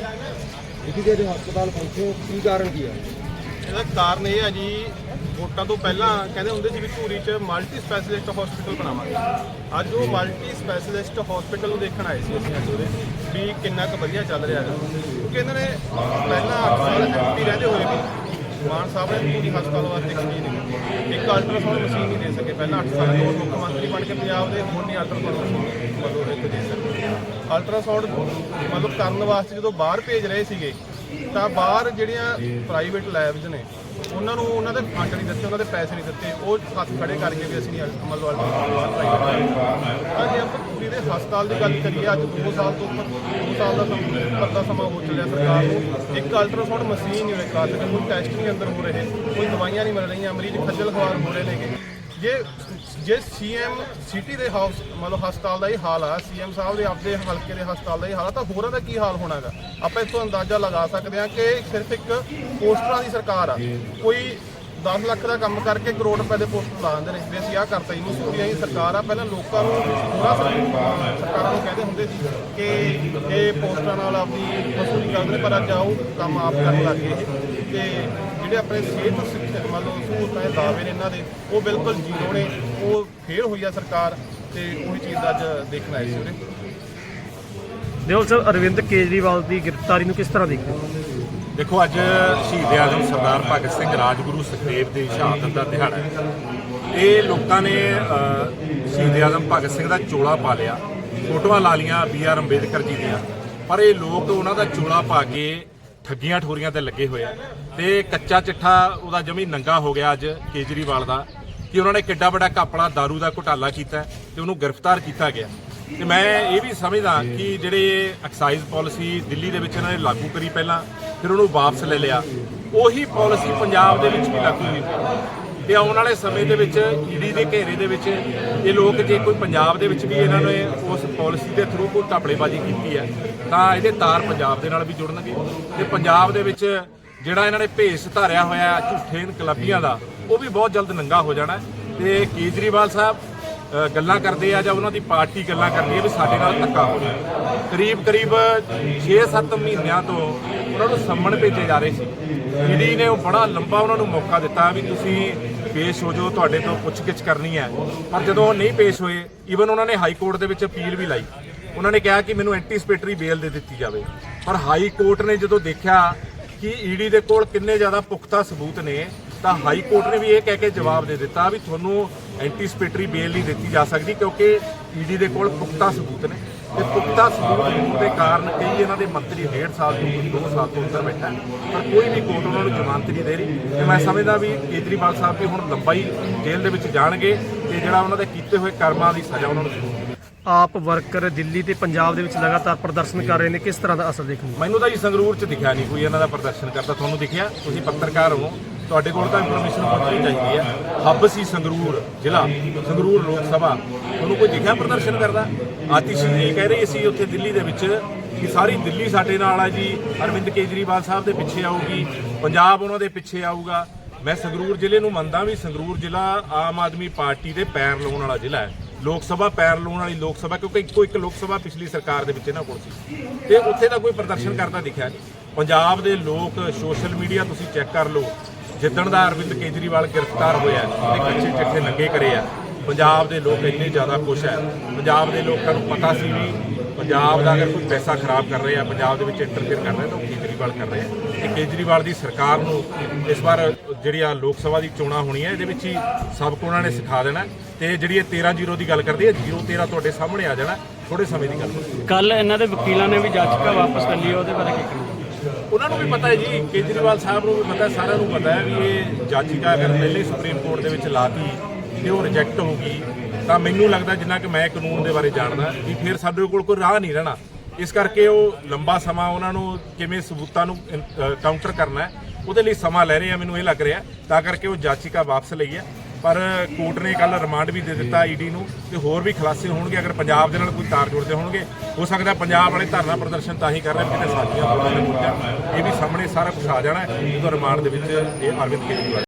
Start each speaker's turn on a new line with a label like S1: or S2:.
S1: ਜਿਹਦੇ ਦੇ ਹਸਪਤਾਲ ਪਹੁੰਚੇ ਕੀ ਕਾਰਨ ਕੀ ਆ
S2: ਇਹਦਾ ਕਾਰਨ ਇਹ ਹੈ ਜੀ, ਵੋਟਾਂ ਤੋਂ ਪਹਿਲਾਂ ਕਹਿੰਦੇ ਹੁੰਦੇ ਸੀ ਵੀ ਧੂਰੀ 'ਚ ਮਲਟੀ ਸਪੈਸ਼ਲਿਸਟ ਹਸਪੀਟਲ ਬਣਾਵਾਂਗੇ। ਅੱਜ ਉਹ ਮਲਟੀ ਸਪੈਸ਼ਲਿਸਟ ਹਸਪੀਟਲ ਨੂੰ ਦੇਖਣ ਆਏ ਸੀ ਅਸੀਂ ਅੱਜ ਉਹਦੇ ਵੀ ਕਿੰਨਾ ਕੁ ਵਧੀਆ ਚੱਲ ਰਿਹਾ ਹੈ। ਕਿਉਂਕਿ ਇਹਨਾਂ ਨੇ ਪਹਿਲਾਂ 8 ਸਾਲ ਐਮਪੀ ਰਹਿੰਦੇ ਹੋਏ ਵੀ ਮਾਨ ਸਾਹਿਬ ਨੇ ਪੂਰੀ ਹਸਪਤਾਲ ਵਾਸਤੇ ਇੱਕ ਚੀਜ਼ ਕੀਤੀ ਇੱਕ ਅਲਟਰਾਸਾਊਂਡ ਮਸ਼ੀਨ ਨਹੀਂ ਦੇ ਸਕੇ। ਪਹਿਲਾਂ 8 ਸਾਲ ਤੋਂ ਮੁੱਖ ਮੰਤਰੀ ਬਣ ਕੇ ਪੰਜਾਬ ਦੇ ਹੁਣ ਨਹੀਂ ਅਲਟਰਾਸਾਊਂਡ ਮਸ਼ੀਨ ਮਤਲਬ ਇੱਕ ਦੇ ਸਕੇ ਅਲਟਰਾਸਾਊਂਡ ਮਤਲਬ ਕਰਨ ਵਾਸਤੇ ਜਦੋਂ ਬਾਹਰ ਭੇਜ ਰਹੇ ਸੀਗੇ, ਤਾਂ ਬਾਹਰ ਜਿਹੜੀਆਂ ਪ੍ਰਾਈਵੇਟ ਲੈਬਸ ਨੇ, ਉਹਨਾਂ ਨੂੰ ਉਹਨਾਂ ਦੇ ਫੰਡ ਨਹੀਂ ਦਿੱਤੇ, ਉਹਨਾਂ ਦੇ ਪੈਸੇ ਨਹੀਂ ਦਿੱਤੇ। ਉਹ ਹੱਥ ਖੜੇ ਕਰਕੇ ਵੀ ਅਸੀਂ ਮਤਲਬ ਅਲਟਰਾਸਾਊਂਡ ਬਾਹਰ ਤਾਂ ਜੇ ਆਪਾਂ ਪੂਰੀ ਦੇ ਹਸਪਤਾਲ ਦੀ ਗੱਲ ਕਰੀਏ, ਅੱਜ 2 ਸਾਲ ਤੋਂ ਉੱਪਰ 2 ਸਾਲ ਦਾ ਸਮਾਂ, ਉੱਪਰ ਦਾ ਸਮਾਂ ਹੋ ਚੱਲਿਆ ਸਰਕਾਰ ਨੂੰ। ਇੱਕ ਅਲਟਰਾਸਾਊਂਡ ਮਸ਼ੀਨ ਨਹੀਂ ਕਰਾ ਸਕਦੇ ਕੋਈ ਟੈਸਟ ਨਹੀਂ ਅੰਦਰ ਹੋ ਰਹੇ, ਕੋਈ ਦਵਾਈਆਂ ਨਹੀਂ ਮਿਲ ਰਹੀਆਂ, ਮਰੀਜ਼ ਖੱਜਲ ਖਵਾਰ ਹੋ ਰਹੇ ਨੇਗੇ। ਜੇ ਜੇ ਸੀਐਮ ਸਿਟੀ ਦੇ ਹਾਊਸ ਮਤਲਬ ਹਸਪਤਾਲ ਦਾ ਇਹ ਹਾਲ ਆ ਸੀਐਮ ਸਾਹਿਬ ਦੇ ਆਪਦੇ ਹਲਕੇ ਦੇ ਹਸਪਤਾਲ ਦਾ ਇਹ ਹਾਲ ਆ, ਤਾਂ ਹੋਰਾਂ ਦਾ ਕੀ ਹਾਲ ਹੋਣਾਗਾ ਆਪਾਂ ਇਸ ਤੋਂ ਅੰਦਾਜ਼ਾ ਲਗਾ ਸਕਦੇ ਹਾਂ ਕਿ ਸਿਰਫ ਇੱਕ ਪੋਸਟਰਾਂ ਦੀ ਸਰਕਾਰ ਆ। ਕੋਈ 10 ਲੱਖ ਦਾ ਕੰਮ ਕਰਕੇ ਕਰੋੜ ਰੁਪਏ ਦੇ ਪੋਸਟਰ ਲਾ ਦਿੰਦੇ ਨੇ, ਵੀ ਅਸੀਂ ਆਹ ਕਰਤਾ ਹੀ ਜੀ ਮਸੂਰੀਆਂ ਹੀ ਸਰਕਾਰ ਆ। ਪਹਿਲਾਂ ਲੋਕਾਂ ਨੂੰ ਪੂਰਾ ਸਰਕਾਰਾਂ ਨੂੰ ਕਹਿੰਦੇ ਹੁੰਦੇ ਸੀ ਕਿ ਇਹ ਪੋਸਟਰਾਂ ਨਾਲ ਆਪਣੀ ਵਸੂਲੀ ਕਰਦੇ ਪਰ ਅੱਜ ਆਓ ਕੰਮ ਆਪ ਕਰਨ ਲੱਗ ਗਏ। ਤੇ ਜਿਹੜੇ ਆਪਣੇ ਸਿਹਤ ਸਿੱਖਿਆ ਮੰਨ ਲਓ ਸਹੂਲਤਾਂ ਦੇ ਦਾਅਵੇ ਨੇ ਇਹਨਾਂ ਦੇ ਉਹ ਬਿਲਕੁਲ ਜ਼ੀਰੋ ਨੇ ਉਹ ਫੇਲ ਹੋਈ ਆ ਸਰਕਾਰ ਤੇ ਉਹੀ ਚੀਜ਼ ਦਾ ਅੱਜ ਦੇਖਣ ਆਏ ਸੀ ਉਰੇ
S3: ਦਿਓਲ ਸਾਹਿਬ ਅਰਵਿੰਦ ਕੇਜਰੀਵਾਲ ਦੀ ਗ੍ਰਿਫਤਾਰੀ ਨੂੰ ਕਿਸ ਤਰ੍ਹਾਂ ਦੇਖਦੇ ਹੋ?
S4: ਦੇਖੋ ਅੱਜ ਸ਼ਹੀਦ ਆਜ਼ਮ ਸਰਦਾਰ ਭਗਤ ਸਿੰਘ ਰਾਜਗੁਰੂ ਸੁਖਦੇਵ ਦੀ ਸ਼ਹਾਦਤ ਦਾ ਦਿਹਾੜਾ ਹੈ। ਇਹ ਲੋਕਾਂ ਨੇ ਸ਼ਹੀਦ ਆਜ਼ਮ ਭਗਤ ਸਿੰਘ ਦਾ ਚੋਲਾ ਪਾ ਲਿਆ। ਫੋਟੋਆਂ ਲਾ ਲੀਆਂ ਬੀ ਆਰ ਅੰਬੇਦਕਰ ਜੀ ਦੀਆਂ। ਪਰ ਇਹ ਲੋਕ ਉਹਨਾਂ ਦਾ ਚੋਲਾ ਪਾ ਕੇ ਠੱਗੀਆਂ ਠੋਰੀਆਂ ਤੇ ਲੱਗੇ ਹੋਏ ਆ। ਤੇ ਕੱਚਾ ਚਿੱਠਾ, ਉਹਦਾ ਜਮੀ ਨੰਗਾ ਹੋ ਗਿਆ ਅੱਜ ਕੇਜਰੀਵਾਲ ਦਾ ਕਿ ਉਹਨਾਂ ਨੇ ਕਿੱਡਾ ਵੱਡਾ ਕਾਪੜਾ दारू ਦਾ ਘੁਟਾਲਾ ਕੀਤਾ ਤੇ ਉਹਨੂੰ ਗ੍ਰਿਫਤਾਰ ਕੀਤਾ ਗਿਆ। ਤੇ ਮੈਂ ਇਹ ਵੀ ਸਮਝਦਾ ਕਿ ਜਿਹੜੇ ਐਕਸਾਈਜ਼ ਪਾਲਿਸੀ ਦਿੱਲੀ ਦੇ ਵਿੱਚ ਇਹਨਾਂ ਨੇ ਲਾਗੂ ਕਰੀ ਪਹਿਲਾਂ, ਫਿਰ ਉਹਨੂੰ ਵਾਪਸ ਲੈ ਲਿਆ। ਉਹੀ ਪਾਲਿਸੀ ਪੰਜਾਬ ਦੇ ਵਿੱਚ ਵੀ ਲਾਗੂ ਹੋਈ। ਤੇ ਆਉਣ ਵਾਲੇ ਸਮੇਂ ਦੇ ਵਿੱਚ ਈਡੀ ਦੇ ਘੇਰੇ ਦੇ ਵਿੱਚ ਇਹ ਲੋਕ ਜੇ ਕੋਈ ਪੰਜਾਬ ਦੇ ਵਿੱਚ ਵੀ ਇਹਨਾਂ ਨੇ ਉਸ ਪਾਲਿਸੀ ਦੇ ਥਰੂ ਕੋਈ ਘਪਲੇਬਾਜ਼ੀ ਕੀਤੀ ਹੈ, ਤਾਂ ਇਹਦੇ ਤਾਰ ਪੰਜਾਬ ਦੇ ਨਾਲ ਵੀ ਜੁੜਨਗੇ ਤੇ ਪੰਜਾਬ ਦੇ ਵਿੱਚ ਜਿਹੜਾ ਇਹਨਾਂ ਨੇ ਭੇਸ ਧਾਰਿਆ ਹੋਇਆ ਹੈ ਝੂਠੇ ਇਨਕਲਾਬੀਆਂ ਦਾ, ਉਹ ਵੀ ਬਹੁਤ ਜਲਦ ਨੰਗਾ ਹੋ ਜਾਣਾ ਹੈ। ਤੇ ਕੇਜਰੀਵਾਲ ਸਾਹਿਬ ਗੱਲਾਂ ਕਰਦੇ ਆ ਜਾਂ ਉਹਨਾਂ ਦੀ ਪਾਰਟੀ ਗੱਲਾਂ ਕਰਦੀ ਹੈ ਵੀ ਸਾਡੇ ਨਾਲ ਧੱਕਾ ਹੋ ਰਿਹਾ। ਕਰੀਬ ਕਰੀਬ 6-7 ਮਹੀਨਿਆਂ ਤੋਂ ਉਹਨਾਂ ਨੂੰ ਸੰਮਣ ਭੇਜੇ ਜਾ ਰਹੇ ਸੀ। ਈਡੀ ਨੇ ਉਹ ਬੜਾ ਲੰਬਾ ਉਹਨਾਂ ਨੂੰ ਮੌਕਾ ਦਿੱਤਾ ਵੀ ਤੁਸੀਂ ਪੇਸ਼ ਹੋ ਜਾਓ, ਤੁਹਾਡੇ ਤੋਂ ਪੁੱਛਗਿੱਛ ਕਰਨੀ ਹੈ। ਪਰ ਜਦੋਂ ਉਹ ਨਹੀਂ ਪੇਸ਼ ਹੋਏ ਈਵਨ ਉਹਨਾਂ ਨੇ ਹਾਈ ਕੋਰਟ ਦੇ ਵਿੱਚ ਅਪੀਲ ਵੀ ਲਾਈ। ਉਹਨਾਂ ਨੇ ਕਿਹਾ ਕਿ ਮੈਨੂੰ ਐਂਟੀਸਪੇਟਰੀ ਬੇਲ ਦੇ ਦਿੱਤੀ ਜਾਵੇ। ਪਰ ਹਾਈ ਕੋਰਟ ਨੇ ਜਦੋਂ ਦੇਖਿਆ ਕਿ ਈਡੀ ਦੇ ਕੋਲ ਕਿੰਨੇ ਜ਼ਿਆਦਾ ਪੁਖਤਾ ਸਬੂਤ ਨੇ ਤਾਂ ਹਾਈ ਕੋਰਟ ਨੇ ਵੀ ਇਹ ਕਹਿ ਕੇ ਜਵਾਬ ਦੇ ਦਿੱਤਾ ਵੀ ਤੁਹਾਨੂੰ ਐਂਟੀਸਪੇਟਰੀ ਬੇਲ ਨਹੀਂ ਦਿੱਤੀ ਜਾ ਸਕਦੀ ਕਿਉਂਕਿ ਈਡੀ ਦੇ ਕੋਲ ਪੁਖਤਾ ਸਬੂਤ ਨੇ। ਤੇ ਪੁਖਤਾ ਸਬੂਤ ਦੇ ਕਾਰਨ ਕਈ ਇਹਨਾਂ ਦੇ ਮੰਤਰੀ 1.5 ਸਾਲ ਤੋਂ 2 ਸਾਲ ਤੋਂ ਅੰਦਰ ਬੈਠਾ ਹੈ। ਪਰ ਕੋਈ ਵੀ ਕੋਰਟ ਉਹਨਾਂ ਨੂੰ ਜ਼ਮਾਨਤ ਨਹੀਂ ਦੇ ਰਹੀ। ਤੇ ਮੈਂ ਸਮਝਦਾ ਵੀ ਕੇਜਰੀਵਾਲ ਸਾਹਿਬ ਵੀ ਹੁਣ ਲੰਬਾਈ ਜੇਲ੍ਹ ਦੇ ਵਿੱਚ ਜਾਣਗੇ ਤੇ ਜਿਹੜਾ ਉਹਨਾਂ ਦੇ ਕੀਤੇ ਹੋਏ ਕਰਮਾਂ ਦੀ ਸਜ਼ਾ ਉਹਨਾਂ ਨੂੰ ਜ਼ਰੂਰ
S3: ਆਪ ਵਰਕਰ ਦਿੱਲੀ ਤੇ ਪੰਜਾਬ ਦੇ ਵਿੱਚ ਲਗਾਤਾਰ ਪ੍ਰਦਰਸ਼ਨ ਕਰ ਰਹੇ ਨੇ ਕਿਸ ਤਰ੍ਹਾਂ ਦਾ ਅਸਰ ਦੇਖਣ
S4: ਮੈਨੂੰ ਤਾਂ ਜੀ ਸੰਗਰੂਰ ਚ ਦਿਖਿਆ ਨਹੀਂ ਕੋਈ ਇਹਨਾਂ ਦਾ ਪ੍ਰਦਰਸ਼ਨ ਕਰਦਾ ਤੁਹਾਨੂੰ ਦਿਖਿਆ? ਤੁਸੀਂ ਪੱਤਰਕਾਰ ਹੋ। ਤੁਹਾਡੇ ਕੋਲ ਤਾਂ ਇਨਫੋਰਮੇਸ਼ਨ ਪਹੁੰਚਣੀ ਚਾਹੀਦੀ ਹੈ। ਹੱਬ ਸੀ ਸੰਗਰੂਰ ਜ਼ਿਲ੍ਹਾ, ਸੰਗਰੂਰ ਲੋਕ ਸਭਾ। ਤੁਹਾਨੂੰ ਕੋਈ ਦਿਖਿਆ ਪ੍ਰਦਰਸ਼ਨ ਕਰਦਾ? ਆਤਿਸ਼ ਜੀ ਕਹਿ ਰਹੇ ਸੀ ਉੱਥੇ ਦਿੱਲੀ ਦੇ ਵਿੱਚ ਕਿ ਸਾਰੀ ਦਿੱਲੀ ਸਾਡੇ ਨਾਲ ਆ ਜੀ। ਅਰਵਿੰਦ ਕੇਜਰੀਵਾਲ ਸਾਹਿਬ ਦੇ ਪਿੱਛੇ ਆਊਗੀ, ਪੰਜਾਬ ਉਹਨਾਂ ਦੇ ਪਿੱਛੇ ਆਊਗਾ। ਮੈਂ ਸੰਗਰੂਰ ਜ਼ਿਲ੍ਹੇ ਨੂੰ ਮੰਨਦਾ ਵੀ ਸੰਗਰੂਰ ਜ਼ਿਲ੍ਹਾ ਆਮ ਆਦਮੀ ਪਾਰਟੀ ਦੇ ਪੈਰ ਲਾਉਣ ਵਾਲਾ ਜ਼ਿਲ੍ਹਾ ਹੈ। ਲੋਕ ਸਭਾ ਪੈਰ ਲਾਉਣ ਵਾਲੀ ਲੋਕ ਸਭਾ, ਕਿਉਂਕਿ ਇੱਕੋ ਇੱਕ ਲੋਕ ਸਭਾ ਪਿਛਲੀ ਸਰਕਾਰ ਦੇ ਵਿੱਚ ਇਹਨਾਂ ਕੋਲ ਸੀ। ਤੇ ਉੱਥੇ ਦਾ ਕੋਈ ਪ੍ਰਦਰਸ਼ਨ ਕਰਦਾ ਦਿਖਿਆ ਨਹੀਂ। ਪੰਜਾਬ ਦੇ ਲੋਕ ਸੋਸ਼ਲ ਮੀਡੀਆ ਤੁਸੀਂ ਚੈੱਕ ਕਰ ਲਓ। ਜਿੱਦਣ ਦਾ ਅਰਵਿੰਦ ਕੇਜਰੀਵਾਲ ਗ੍ਰਿਫਤਾਰ ਹੋਇਆ ਤੇ ਕੱਚੇ ਚਿੱਠੇ ਨੰਗੇ ਕਰੇ ਆ। ਪੰਜਾਬ ਦੇ ਲੋਕ ਇੰਨੇ ਜ਼ਿਆਦਾ ਖੁਸ਼ ਹੈ। ਪੰਜਾਬ ਦੇ ਲੋਕਾਂ ਨੂੰ ਪਤਾ ਸੀ ਵੀ ਪੰਜਾਬ ਦਾ ਅਗਰ ਕੋਈ ਪੈਸਾ ਖਰਾਬ ਕਰ ਰਹੇ ਆ ਪੰਜਾਬ ਦੇ ਵਿੱਚ ਇੰਟਰਫੇਅਰ ਕਰ ਰਿਹਾ, ਤਾਂ ਉਹ ਕੇਜਰੀਵਾਲ ਕਰ ਰਹੇ ਆ। ਤੇ ਕੇਜਰੀਵਾਲ ਦੀ ਸਰਕਾਰ ਨੂੰ ਇਸ ਵਾਰ ਜਿਹੜੀ ਆ ਲੋਕ ਸਭਾ ਦੀ ਚੋਣਾਂ ਹੋਣੀ ਹੈ ਇਹਦੇ ਵਿੱਚ ਹੀ ਸਭ ਸਬਕ ਉਹਨਾਂ ਨੇ ਸਿਖਾ ਦੇਣਾ। ਤੇ ਜਿਹੜੀ ਇਹ 13 ਜ਼ੀਰੋ ਦੀ ਗੱਲ ਕਰਦੀ ਹੈ 0 13 ਤੁਹਾਡੇ ਸਾਹਮਣੇ ਆ ਜਾਣਾ ਥੋੜੇ ਸਮੇਂ ਦੀ ਗੱਲ। ਹੈ
S5: ਕੱਲ ਇਹਨਾਂ ਦੇ ਵਕੀਲਾਂ ਨੇ ਵੀ ਯਾਚਕਾ ਵਾਪਸ ਕਰ ਲਈ ਉਹਦੇ ਬਾਰੇ ਕੀ ਕਹਿਣਾ?
S4: ਉਹਨਾਂ ਨੂੰ ਵੀ ਪਤਾ ਹੈ ਜੀ, ਕੇਜਰੀਵਾਲ ਸਾਹਿਬ ਨੂੰ ਵੀ ਪਤਾ ਹੈ, ਸਾਰਿਆਂ ਨੂੰ ਪਤਾ ਹੈ ਵੀ ਇਹ ਜਾਚਿਕਾ ਅਗਰ ਪਹਿਲੇ ਸੁਪਰੀਮ ਕੋਰਟ ਦੇ ਵਿੱਚ ਲਾਤੀ ਤੇ ਉਹ ਰਿਜੈਕਟ ਹੋ ਗਈ, ਤਾਂ ਮੈਨੂੰ ਲੱਗਦਾ ਜਿੰਨਾ ਕਿ ਮੈਂ ਕਾਨੂੰਨ ਦੇ ਬਾਰੇ ਜਾਣਦਾ ਵੀ ਫਿਰ ਸਾਡੇ ਕੋਲ ਕੋਈ ਰਾਹ ਨਹੀਂ ਰਹਿਣਾ। ਇਸ ਕਰਕੇ ਉਹ ਲੰਬਾ ਸਮਾਂ ਉਹਨਾਂ ਨੂੰ ਕਿਵੇਂ ਸਬੂਤਾਂ ਨੂੰ ਕਾਊਂਟਰ ਕਰਨਾ ਉਹਦੇ ਲਈ ਸਮਾਂ ਲੈ ਰਹੇ ਆ, ਮੈਨੂੰ ਇਹ ਲੱਗ ਰਿਹਾ ਤਾਂ ਕਰਕੇ ਉਹ ਜਾਚਿਕਾ ਵਾਪਸ ਲਈ ਹੈ। ਪਰ ਕੋਰਟ ਨੇ ਕੱਲ ਰਿਮਾਂਡ ਵੀ ਦੇ ਦਿੱਤਾ ਈਡੀ ਨੂੰ ਤੇ ਹੋਰ ਵੀ ਖੁਲਾਸੇ ਹੋਣਗੇ, ਅਗਰ ਪੰਜਾਬ ਦੇ ਨਾਲ ਕੋਈ ਤਾਰ ਜੁੜਦੇ ਹੋਣਗੇ, ਹੋ ਸਕਦਾ ਪੰਜਾਬ ਵਾਲੇ ਧਰਨਾ ਪ੍ਰਦਰਸ਼ਨ ਤਾਂ ਹੀ ਕਰ ਰਹੇ ਨੇ, ਕਿਤੇ ਸਾਡੀਆਂ ਵੋਟਾਂ ਦੇ ਇਹ ਵੀ ਸਾਹਮਣੇ ਸਾਰਾ ਕੁਝ ਆ ਜਾਣਾ ਜਦੋਂ ਰਿਮਾਂਡ ਦੇ ਵਿੱਚ ਇਹ ਅਰਵਿੰਦ ਕੇਜਰੀਵਾਲ